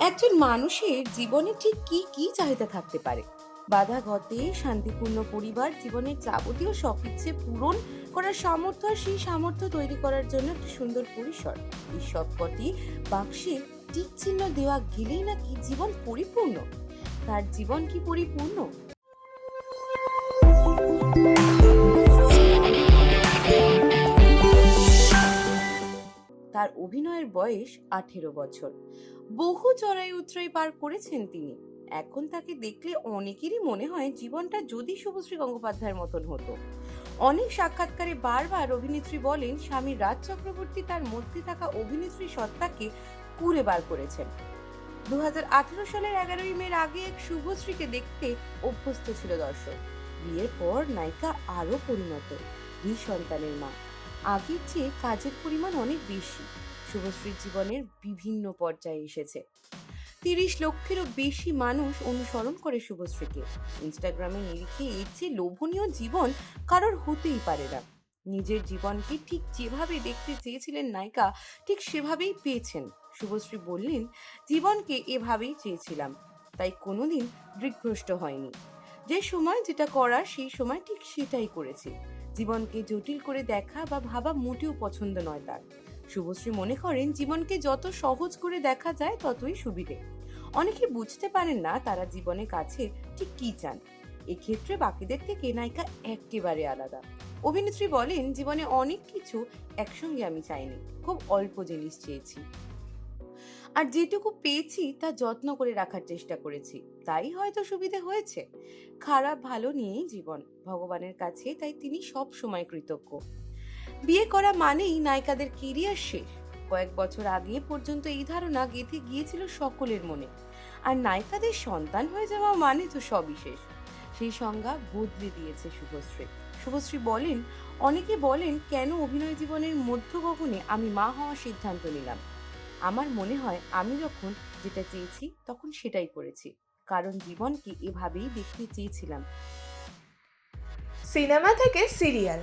একজন মানুষের জীবনে ঠিক কি কি চাহিদা থাকতে পারে? বাধা ঘটে, শান্তিপূর্ণ পরিবার, জীবনের যাবতীয় সব ইচ্ছে পূরণ করার সামর্থ্য আর সেই সামর্থ্য তৈরি করার জন্য একটি সুন্দর পরিসর। এই সব কটি বাক্সে টিক চিহ্ন দেওয়া গেলেই নাকি জীবন পরিপূর্ণ? তার জীবন কি পরিপূর্ণ? তার অভিনয়ের বয়স আঠেরো বছর। বহু চড়াই উতরাই পার করেছেন তিনি। এখন তাকে দেখলে অনেকেরই মনে হয় জীবনটা যদি শুভশ্রী গঙ্গোপাধ্যায়ের মতন হতো। অনেক সাক্ষাৎকারে বারবার অভিনেত্রী বলেন, স্বামী রাজ চক্রবর্তী তার মধ্যে থাকা অভিনেত্রী সত্তাকে কুড়ে বার করেছেন। দু হাজার আঠেরো সালের এগারোই মের আগে এক শুভশ্রীকে দেখতে অভ্যস্ত ছিল দর্শক। বিয়ের পর নায়িকা আরও পরিণত। দুই সন্তানের মা। আগের চেয়ে কাজের পরিমাণ অনেক বেশি। শুভশ্রীর জীবনের বিভিন্ন পর্যায়ে এসেছে। তিরিশ লক্ষেরও বেশি মানুষ অনুসরণ করে শুভশ্রীকে। ইনস্টাগ্রামে নিরিখে এর চেয়ে লোভনীয় জীবন কারোর হতেই পারে না। নিজের জীবনকে ঠিক যেভাবে দেখতে চেয়েছিলেন নায়িকা, ঠিক সেভাবেই পেয়েছেন। শুভশ্রী বললেন, জীবনকে এভাবেই চেয়েছিলাম, তাই কোনোদিন দিগ্ভ্রষ্ট হয়নি। যে সময় যেটা করার, সেই সময় ঠিক সেটাই করেছি। জীবনকে জটিল করে দেখা বা ভাবা মোটেও পছন্দ নয় তার। শুভশ্রী মনে করেন জীবনকে যত সহজ করে দেখা যায় ততই সুবিধে। অনেকে বুঝতে পারেন না তারা জীবনের কাছে ঠিক কি চান। এক্ষেত্রে বাকিদের থেকে নায়িকা একেবারে আলাদা। অভিনেত্রী বলেন, জীবনে অনেক কিছু একসঙ্গে আমি চাইনি, খুব অল্প জিনিস চেয়েছি। আর যেটুকু পেয়েছি তা যত্ন করে রাখার চেষ্টা করেছি। তাই হয়তো সুবিধে হয়েছে। খারাপ ভালো নিয়েই জীবন। ভগবানের কাছে তাই তিনি সব সময় কৃতজ্ঞ। বিয়ে করা মানেই নায়িকাদের কেরিয়ার শেষ। কয়েক বছর আগে পর্যন্ত এই ধারণা গেঁথে গিয়েছিল সকলের মনে। আর নায়িকাদের সন্তান হয়ে যাওয়া মানে তো সবই শেষ। সেই সংজ্ঞা বদলে দিয়েছে শুভশ্রী। শুভশ্রী বলেন, অনেকে বলেন, কেন অভিনয় জীবনের মধ্য গগনে আমি মা হওয়ার সিদ্ধান্ত নিলাম? আমার মনে হয়, আমি যখন যেটা চেয়েছি, তখন সেটাই করেছি। কারণ জীবনকে এভাবেই দেখতে চেয়েছিলাম। সিনেমা থেকে সিরিয়াল